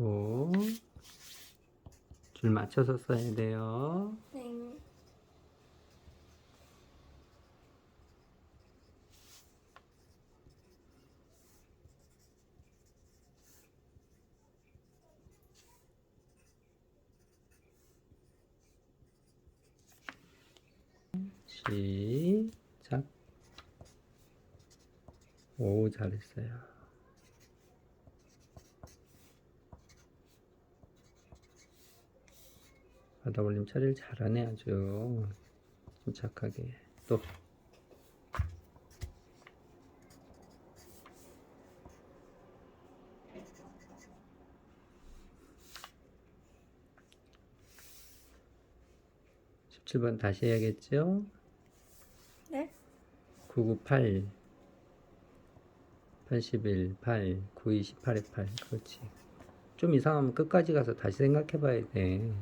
또 줄 맞춰서 써야 돼요. 네. 시작. 오, 잘했어요. 바다 올림 처리를 잘하네, 아주. 침착하게. 또. 십칠 번 다시 해야겠죠? 네? 998 81 8 92 18에 8 그렇지 좀 이상하면 끝까지 가서 다시 생각해 봐야 돼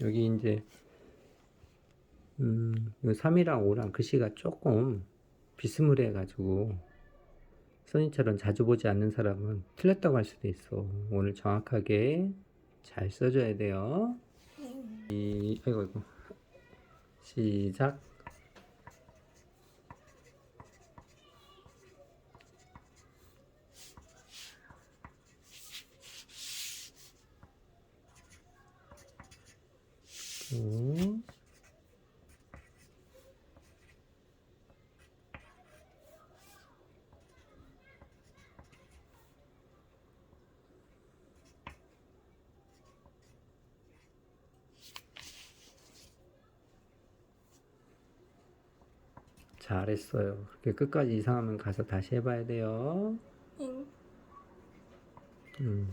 여기 이제 음, 이 3이랑 5랑 글씨가 조금 비스무리해 가지고 써니처럼 자주 보지 않는 사람은 틀렸다고 할 수도 있어. 오늘 정확하게 잘 써줘야 돼요. 이, 아이고, 아이고. 시작. 구, 잘했어요. 그렇게 끝까지 이상하면 가서 다시 해봐야 돼요. 응. 음.